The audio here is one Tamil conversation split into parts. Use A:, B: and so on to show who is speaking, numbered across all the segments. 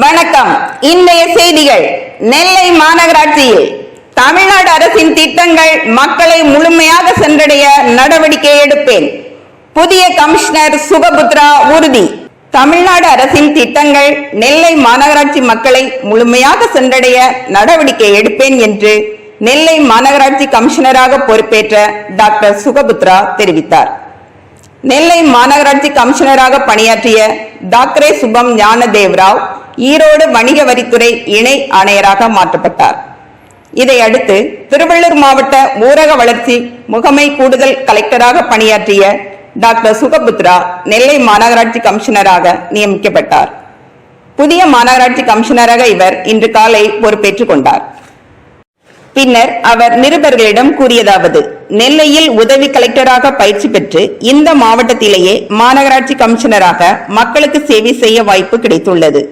A: வணக்கம். இன்றைய செய்திகள். நெல்லை மாநகராட்சியில் தமிழ்நாடு அரசின் திட்டங்கள் மக்களை முழுமையாக சென்றடைய நடவடிக்கை எடுப்பேன். புதிய கமிஷனர் சுகபுத்ரா உறுதி. தமிழ்நாடு அரசின் திட்டங்கள் நெல்லை மாநகராட்சி மக்களை முழுமையாக சென்றடைய நடவடிக்கை எடுப்பேன் என்று நெல்லை மாநகராட்சி கமிஷனராக பொறுப்பேற்ற டாக்டர் சுகபுத்ரா தெரிவித்தார். நெல்லை மாநகராட்சி கமிஷனராக பணியாற்றிய டாக்டரே சுபம் ஞானதேவராவ் ஈரோடு வணிக வரித்துறை இணை ஆணையராக மாற்றப்பட்டார். இதையடுத்து திருவள்ளூர் மாவட்ட ஊரக வளர்ச்சி முகமை கூடுதல் கலெக்டராக பணியாற்றிய டாக்டர் சுகபுத்ரா நெல்லை மாநகராட்சி கமிஷனராக நியமிக்கப்பட்டார். புதிய மாநகராட்சி கமிஷனராக இவர் இன்று காலை பொறுப்பேற்றுக் கொண்டார். பின்னர் அவர் நிருபர்களிடம் கூறியதாவது நெல்லையில் உதவி கலெக்டராக பயிற்சி பெற்று இந்த மாவட்டத்திலேயே மாநகராட்சி கமிஷனராக மக்களுக்கு சேவை செய்ய வாய்ப்பு கிடைத்துள்ளது.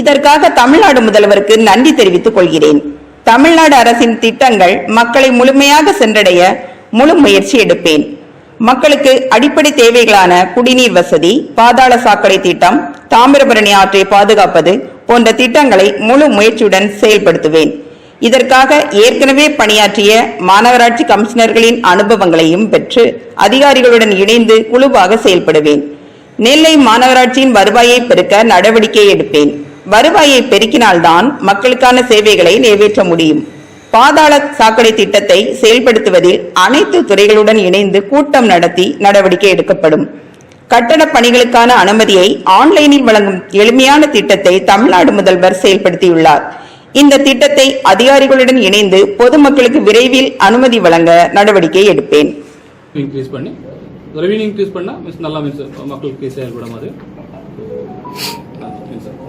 A: இதற்காக தமிழ்நாடு முதல்வருக்கு நன்றி தெரிவித்துக் கொள்கிறேன். தமிழ்நாடு அரசின் திட்டங்கள் மக்களை முழுமையாக சென்றடைய முழு முயற்சி எடுப்பேன். மக்களுக்கு அடிப்படை தேவைகளான குடிநீர் வசதி பாதாள சாக்கடை திட்டம் தாமிரபரணி ஆற்றை பாதுகாப்பது போன்ற திட்டங்களை முழு முயற்சியுடன் செயல்படுத்துவேன். இதற்காக ஏற்கனவே பணியாற்றிய மாநகராட்சி கமிஷனர்களின் அனுபவங்களையும் பெற்று அதிகாரிகளுடன் இணைந்து குழுவாக செயல்படுவேன். நெல்லை மாநகராட்சியின் வருவாயை பெருக்க நடவடிக்கை எடுப்பேன். வருவாயை பெருக்கினால்தான் மக்களுக்கான சேவைகளை நிறைவேற்ற முடியும். பாதாள சாக்கடை திட்டத்தை செயல்படுத்துவதில் அனைத்து துறைகளுடன் இணைந்து கூட்டம் நடத்தி நடவடிக்கை எடுக்கப்படும். கட்டட பணிகளுக்கான அனுமதியை ஆன்லைனில் வழங்கும் எளிமையான திட்டத்தை தமிழ்நாடு முதல்வர் செயல்படுத்தியுள்ளார். இந்த திட்டத்தை அதிகாரிகளுடன் இணைந்து பொதுமக்களுக்கு விரைவில் அனுமதி வழங்க நடவடிக்கை எடுப்பேன்.
B: இன்க்ரீஸ் பண்ணி இன்க்ரீஸ் நல்லா மக்களுக்கு செயல்பட மாதிரி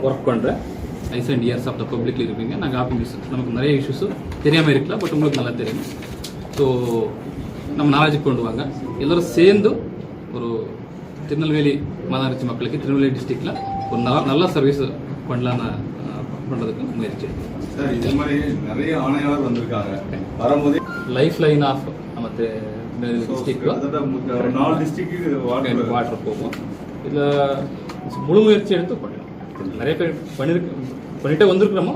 B: ஒர்க் பண்ணுறேன் eyes and ears of the பப்ளிக்ல இருப்பீங்க. நாங்கள் ஆஃபீஸ் நமக்கு நிறைய இஷ்யூஸும் தெரியாமல் இருக்கலாம் பட் உங்களுக்கு நல்லா தெரியும். ஸோ நம்ம நாலேஜுக்கு கொண்டு வாங்க. எல்லோரும் சேர்ந்து ஒரு திருநெல்வேலி மாநகராட்சி மக்களுக்கு திருநெல்வேலி டிஸ்ட்ரிக்டில் ஒரு நல்ல நல்ல சர்வீஸ் பண்ணலான்னு பண்ணுறதுக்கு முயற்சி.
C: சார் இது மாதிரி நிறைய ஆணையாளர் வந்திருக்காங்க. வரும்போதே
B: லைஃப் லைன் ஆஃப் நம்ம டிஸ்ட்ரிக்ட்
C: கிட்டத்தட்ட மு- ஒரு நாலு டிஸ்ட்ரிக்ட் வாட்டர்
B: வாட்டர் போகும். இதில் முழு முயற்சி எடுத்து பண்ணலாம். நிறைய பேர் பண்ணிருக்கு பண்ணிட்டே வந்திருக்கிறோமோ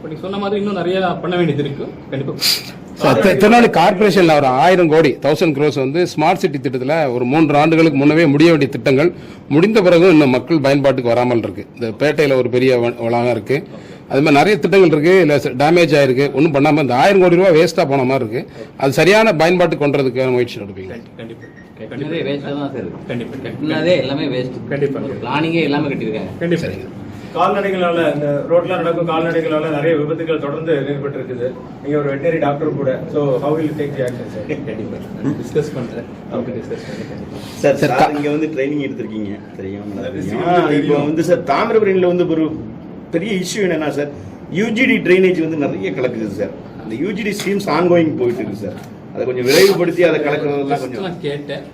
B: பட் நீ சொன்ன மாதிரி இன்னும் நிறைய பண்ண வேண்டியது இருக்கு. கண்டிப்பாக
D: சார், கார்பரேஷன்ல ஒரு ஆயிரம் கோடி தௌசண்ட் க்ரோஸ் வந்து ஸ்மார்ட் சிட்டி திட்டத்தில் ஒரு மூன்று ஆண்டுகளுக்கு முன்னவே முடிய வேண்டிய திட்டங்கள். முடிந்த பிறகும் இன்னும் மக்கள் பயன்பாட்டுக்கு வராமல் இருக்கு. இந்த பேட்டையில் ஒரு பெரிய வளாகம் இருக்கு. அது மாதிரி நிறைய திட்டங்கள் இருக்கு இல்லை டேமேஜ் ஆயிருக்கு. ஒன்றும் பண்ணாமல் இந்த ஆயிரம் கோடி ரூபாய் வேஸ்ட்டாக போன மாதிரி இருக்கு. அது சரியான பயன்பாட்டுக்கு கொண்டுறதுக்கான முயற்சி எடுப்பீங்க.
B: கண்டிப்பா.
E: கால்நடைகளால இந்த ரோட்ல நடக்கும் கால்நடைகளால நிறைய விபத்துகள் தொடர்ந்து ஏற்பட்டு இருக்குது நீங்க ஒரு வெட்டரி டாக்டர் கூட so how will take the action sir
B: கண்டிப்பாக டிஸ்கஸ் பண்ணுறேன் அவங்க டிஸ்கஸ் கண்டிப்பாக
F: சார்
D: சார்,
F: சார் இங்க வந்து ட்ரைனிங் எடுத்திருக்கீங்க. தெரியும். இப்போ வந்து சார் தாமிரபரணியில் வந்து ஒரு பெரிய இஷ்யூ என்னன்னா சார் யூஜிடி ட்ரைனேஜ் வந்து நிறைய கலக்குது சார் அந்த யூஜிடி ஸ்கீம்ஸ் ஆன்கோயிங் போயிட்டு இருக்கு சார் அதை கொஞ்சம் விரைவுபடுத்தி அதை கலக்கிறதெல்லாம் கொஞ்சம்
B: நான் கேட்டேன்.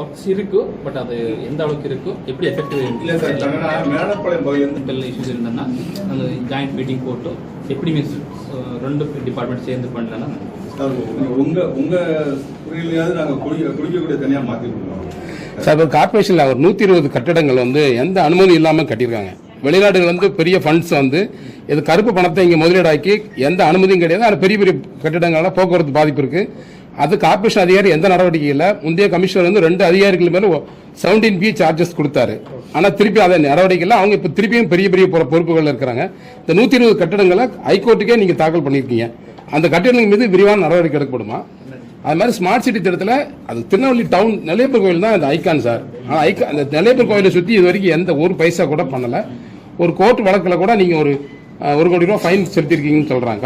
B: ஒர்க்ஸ் இருக்கு பட் அது எந்த அளவுக்கு இருக்கு எப்படி எஃபெக்டிவ்
C: இல்ல சார் மேடப்பாளையம் இருந்து
B: மென்டல் இஷ்யூஸ் இருந்ததுன்னா அந்த ஜாயிண்ட் மீட்டிங் போட்டு எப்படி மீன்ஸ் ரெண்டு டிபார்ட்மெண்ட் சேர்ந்து பண்ணலன்னா
C: சார், உங்க உங்க துறையிலயாவது நாங்க குடிக்க குடிக்கக்கூடிய தனியா மாத்தி கொடுக்குறோம்
D: சார் இப்போ கார்பரேஷனில் ஒரு நூற்றி இருபது கட்டடங்கள் வந்து எந்த அனுமதி இல்லாமல் கட்டியிருக்காங்க. வெளிநாடுகள் வந்து பெரிய ஃபண்ட்ஸ் வந்து இது கருப்பு பணத்தை இங்கே முதலீடாக்கி எந்த அனுமதியும் கிடையாது. ஆனால் பெரிய பெரிய கட்டிடங்களால் போக்குவரத்து பாதிப்பு இருக்குது அது கார்பரேஷன் அதிகாரி எந்த நடவடிக்கையும் இல்லை. முந்தைய கமிஷனர் வந்து ரெண்டு அதிகாரிகள் மேலே செவன்டீன் பி சார்ஜஸ் கொடுத்தாரு. ஆனால் திருப்பி அதை நடவடிக்கை இல்லை. அவங்க இப்போ திருப்பியும் பெரிய பெரிய பொறு- பொறுப்புகள் இருக்கிறாங்க. இந்த நூற்றி இருபது கட்டடங்களை ஹைகோர்ட்டுக்கே நீங்கள் தாக்கல் பண்ணியிருக்கீங்க அந்த கட்டிடங்கள் மீது விரிவான நடவடிக்கை எடுக்கப்படுமா? அது மாதிரி ஸ்மார்ட் சிட்டி திட்டத்தில் அது திருநெல்வேலி டவுன் நெல்லையப்பர் கோயில் தான் அந்த ஐக்கான் சார். ஆனால் ஐக்கா அந்த நெல்லையப்பர் கோயிலை சுற்றி இது வரைக்கும் எந்த ஒரு பைசா கூட பண்ணலை. ஒரு கோர்ட் வழக்கில் கூட நீங்கள் ஒரு ஒரு கோடி ரூபா ஃபைன் செலுத்திருக்கீங்கன்னு சொல்கிறாங்க